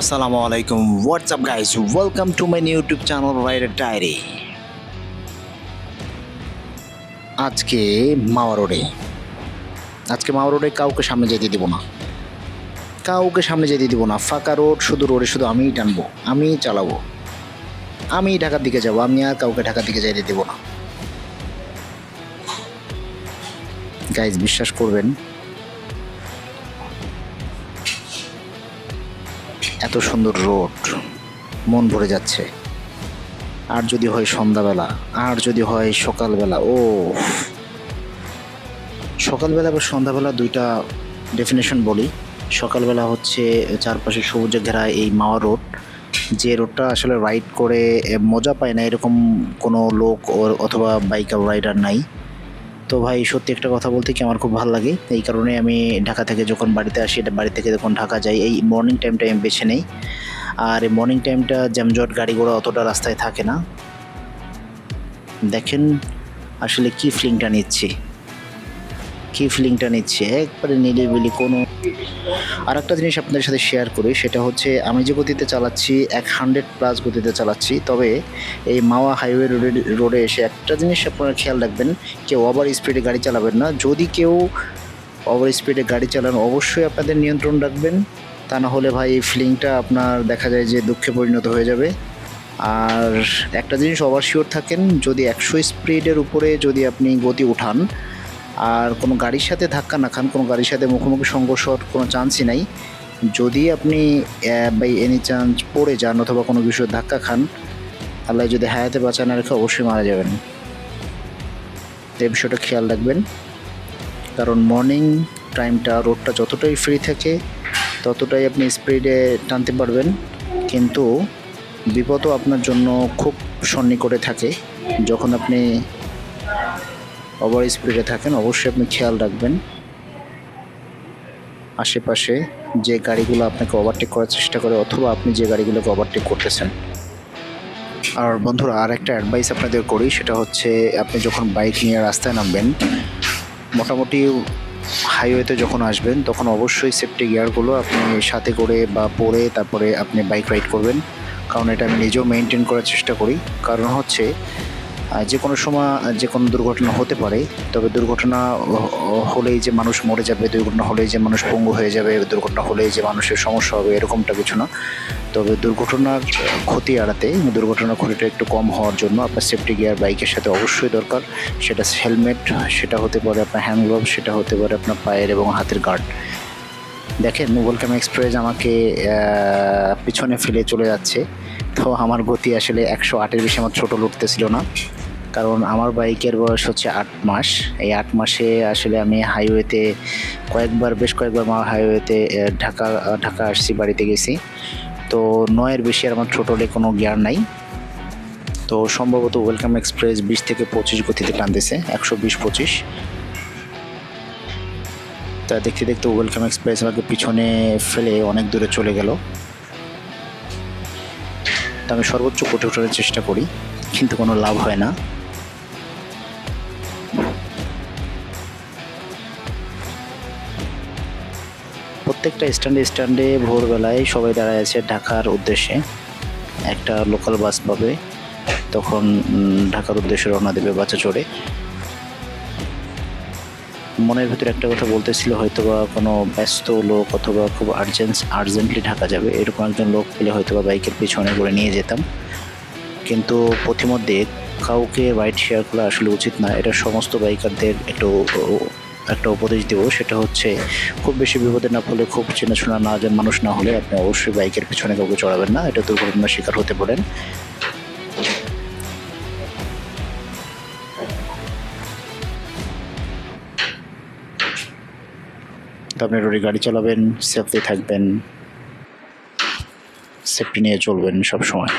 আসসালামু আলাইকুম। What's up guys welcome to my YouTube channel rider diary আজকে মাওয়া রোডে আজকে মাওয়া রোডে কাউকে সামনে যেতে দেবো না। কাউকে সামনে যেতে দিব না। ফাঁকা রোড, শুধু রোডে শুধু আমিই টানবো। আমিই চালাবো। আমি ঢাকার দিকে যাব। আমি আর কাউকে ঢাকার দিকে যাইতে দেবো না। গাইজ বিশ্বাস করবেন এত সুন্দর রোড, মন ভরে যাচ্ছে। আর যদি হয় সন্ধ্যাবেলা, আর যদি হয় সকালবেলা, ও। সকালবেলা বা সন্ধ্যাবেলা দুইটা ডেফিনেশন বলি। সকালবেলা হচ্ছে চারপাশে সবুজে ঘেরা এই মাওয়া রোড, যে রোডটা আসলে রাইড করে মজা পায় না, এরকম কোনো লোক অথবা বাইকার রাইডার নাই। তো ভাই, সত্যি একটা কথা বলতে কি আমার খুব ভালো লাগে। এই কারণে আমি ঢাকা থেকে যখন বাড়িতে আসি বাড়ি থেকে যখন ঢাকা যাই, এই মর্নিং টাইমটা আমি বেছে নেই। আর এই মর্নিং টাইমটা জ্যামজট গাড়ি ঘোড়া অতটা রাস্তায় থাকে না। দেখেন আসলে কী ফিলিংটা নিচ্ছি। কী ফিলিংটা নিচ্ছে? একবারে নিলিবিলি কোনো আর একটা জিনিস আপনাদের সাথে শেয়ার করি, সেটা হচ্ছে আমি যে গতিতে চালাচ্ছি, এক হান্ড্রেড প্লাস গতিতে চালাচ্ছি, তবে এই মাওয়া হাইওয়ে রোডে রোডে এসে একটা জিনিস আপনারা খেয়াল রাখবেন, কেউ ওভার স্পিডে গাড়ি চালাবেন না। যদি কেউ ওভার স্পিডে গাড়ি চালান, অবশ্যই আপনাদের নিয়ন্ত্রণ রাখবেন। তা না হলে ভাই এই ফিলিংটা আপনার দেখা যায় যে দুঃখে পরিণত হয়ে যাবে। আর একটা জিনিস ওভার শিওর থাকেন, যদি একশো স্পিডের উপরে যদি আপনি গতি উঠান আর কোনো গাড়ির সাথে ধাক্কা না খান, কোনো গাড়ির সাথে মুখোমুখি সংঘর্ষ কোনো চান্সই নাই। যদি আপনি বাই এনি চান্স পড়ে যান অথবা কোনো কিছু ধাক্কা খান, আল্লাহ যদি হায়াতে বাঁচা না রেখে অবশ্যই মারা যাবেন। এই বিষয়টা খেয়াল রাখবেন। কারণ মর্নিং টাইমটা রোডটা যতটাই ফ্রি থাকে, ততটাই আপনি স্পিডে টানতে পারবেন। কিন্তু বিপদও আপনার জন্য খুব সন্নিকটে থাকে। যখন আপনি ওভার স্পিডে থাকেন, অবশ্যই আপনি খেয়াল রাখবেন। আশেপাশে যে গাড়িগুলো আপনাকে ওভারটেক করার চেষ্টা করে, অথবা আপনি যে গাড়িগুলোকে ওভারটেক করতেছেন। আর বন্ধুরা আর একটা অ্যাডভাইস আপনাদের করি, সেটা হচ্ছে আপনি যখন বাইক নিয়ে রাস্তায় নামবেন, মোটামুটি হাইওয়েতে যখন আসবেন, তখন অবশ্যই সেফটি গিয়ারগুলো আপনি সাথে করে বা পরে তারপরে আপনি বাইক রাইড করবেন। কারণ এটা আমি নিজেও মেনটেন করার চেষ্টা করি। কারণ হচ্ছে যে কোনো সময় যে কোনো দুর্ঘটনা হতে পারে, তবে দুর্ঘটনা হলেই যে মানুষ মরে যাবে, দুর্ঘটনা হলেই যে মানুষ পঙ্গু হয়ে যাবে, দুর্ঘটনা হলেই যে মানুষের সমস্যা হবে, এরকমটা কিছু না। তবে দুর্ঘটনার ক্ষতি এড়াতে দুর্ঘটনার ক্ষতিটা একটু কম হওয়ার জন্য আপনার সেফটি গিয়ার বাইকের সাথে অবশ্যই দরকার। সেটা হেলমেট সেটা হতে পারে আপনার হ্যান্ড গ্লোভ সেটা হতে পারে আপনার পায়ের এবং হাতের গার্ড দেখেন ওয়েলকাম এক্সপ্রেস আমাকে পিছনে ফেলে চলে যাচ্ছে। তো আমার গতি আসলে একশো আটের বেশি, আমার ছোটো লুটতেছিল না। কারণ আমার বাইকের বয়স হচ্ছে আট মাস। এই আট মাসে আসলে আমি হাইওয়েতে কয়েকবার, বেশ কয়েকবার আমার হাইওয়েতে ঢাকা ঢাকা আসছি, বাড়িতে গেছি। তো নয়ের বেশি আর আমার ছোটোলে কোনো গিয়ার নাই। তো সম্ভবত ওয়েলকাম এক্সপ্রেস বিশ থেকে পঁচিশ গতিতে টানতেছে, একশো বিশ পঁচিশ। তা দেখতে দেখতে ওয়েলকাম এক্সপ্রেস আমাকে পিছনে ফেলে অনেক দূরে চলে গেল। তা আমি সর্বোচ্চ কোটে ওঠার চেষ্টা করি, কিন্তু কোনো লাভ হয় না। প্রত্যেকটা স্ট্যান্ডে স্ট্যান্ডে ভোরবেলায় সবাই দাঁড়ায় আছে ঢাকার উদ্দেশ্যে। একটা লোকাল বাস পাবে, তখন ঢাকার উদ্দেশ্যে রওনা দেবে বাচ্চা চড়ে। মনের ভিতরে একটা কথা বলতেছিল হয়তো বা কোনো ব্যস্ত লোক অথবা খুব আর্জেন্ট আর্জেন্টলি ঢাকা যাবে, এরকম একজন লোক পেলে হয়তো বা বাইকের পিছনে করে নিয়ে যেতাম। কিন্তু পথিমধ্যে কাউকে রাইড শেয়ার করা আসলে উচিত না, এটা সমস্ত বাইকারদের একটু একটা উপদেশ দেবো, সেটা হচ্ছে খুব বেশি বিপদে না পড়লে খুব চেনাশোনা না যে মানুষ না হলে আপনি অবশ্যই বাইকের পিছনে কাউকে চড়াবেন না। এটা দুর্ঘটনার শিকার হতে পারেন তো আপনি রোডে গাড়ি চালাবেন সেফলি থাকবেন সেফটি নিয়ে চলবেন সব সময়